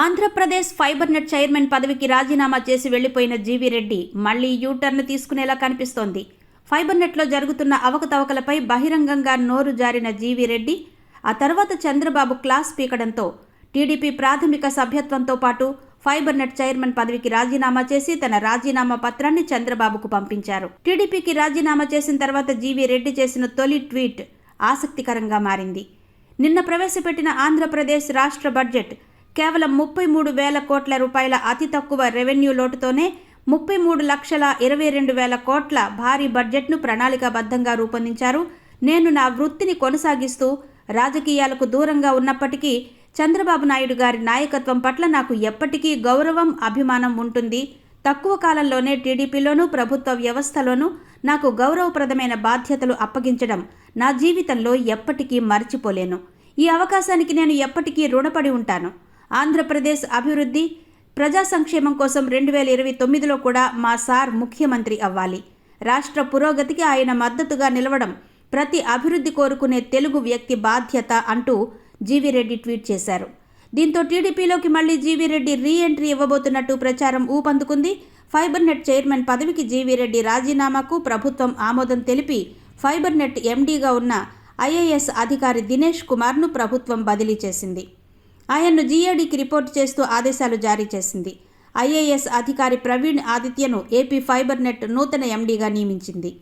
Andhra Pradesh fibre net chairman పదవికి రాజీనామా చేసి వెళ్ళిపోయిన జీవీ రెడ్డి మళ్ళీ యూటర్న్ తీసుకునేలా కనిపిస్తోంది. ఫైబర్ నెట్లో జరుగుతున్న అవకతవకలపై బహిరంగంగా నోరు జారిన జీవీ రెడ్డి ఆ తర్వాత చంద్రబాబు క్లాస్ పీకడంతో టీడీపీ ప్రాథమిక సభ్యత్వంతో పాటు ఫైబర్ నెట్ చైర్మన్ పదవికి రాజీనామా చేసి తన రాజీనామా పత్రాన్ని చంద్రబాబుకు పంపించారు. టీడీపీకి రాజీనామా చేసిన తర్వాత జీవీ రెడ్డి చేసిన తొలి ట్వీట్ ఆసక్తికరంగా మారింది. నిన్న ప్రవేశపెట్టిన ఆంధ్రప్రదేశ్ రాష్ట్ర బడ్జెట్ కేవలం ముప్పై మూడు వేల కోట్ల రూపాయల అతి తక్కువ రెవెన్యూ లోటుతోనే ముప్పై మూడు లక్షల ఇరవై రెండు వేల కోట్ల భారీ బడ్జెట్ను ప్రణాళికాబద్ధంగా రూపొందించారు. నేను నా వృత్తిని కొనసాగిస్తూ రాజకీయాలకు దూరంగా ఉన్నప్పటికీ చంద్రబాబు నాయుడు గారి నాయకత్వం పట్ల నాకు ఎప్పటికీ గౌరవం అభిమానం ఉంటుంది. తక్కువ కాలంలోనే టీడీపీలోనూ ప్రభుత్వ వ్యవస్థలోనూ నాకు గౌరవప్రదమైన బాధ్యతలు అప్పగించడం నా జీవితంలో ఎప్పటికీ మర్చిపోలేను. ఈ అవకాశానికి నేను ఎప్పటికీ రుణపడి ఉంటాను. ఆంధ్రప్రదేశ్ అభివృద్ధి ప్రజా సంక్షేమం కోసం రెండు వేల ఇరవై తొమ్మిదిలో కూడా మా సార్ ముఖ్యమంత్రి అవ్వాలి. రాష్ట్ర పురోగతికి ఆయన మద్దతుగా నిలవడం ప్రతి అభివృద్ధి కోరుకునే తెలుగు వ్యక్తి బాధ్యత అంటూ జీవిరెడ్డి ట్వీట్ చేశారు. దీంతో టీడీపీలోకి మళ్ళీ జీవీరెడ్డి రీ ఎంట్రీ ఇవ్వబోతున్నట్టు ప్రచారం ఊపందుకుంది. ఫైబర్నెట్ చైర్మన్ పదవికి జీవీరెడ్డి రాజీనామాకు ప్రభుత్వం ఆమోదం తెలిపి ఫైబర్నెట్ ఎండీగా ఉన్న ఐఏఎస్ అధికారి దినేష్ కుమార్ను ప్రభుత్వం బదిలీ చేసింది. ఆయన్ను జీఏడీకి రిపోర్ట్ చేస్తూ ఆదేశాలు జారీ చేసింది. ఐఏఎస్ అధికారి ప్రవీణ్ ఆదిత్యను ఏపీ ఫైబర్ నెట్ నూతన ఎండీగా నియమించింది.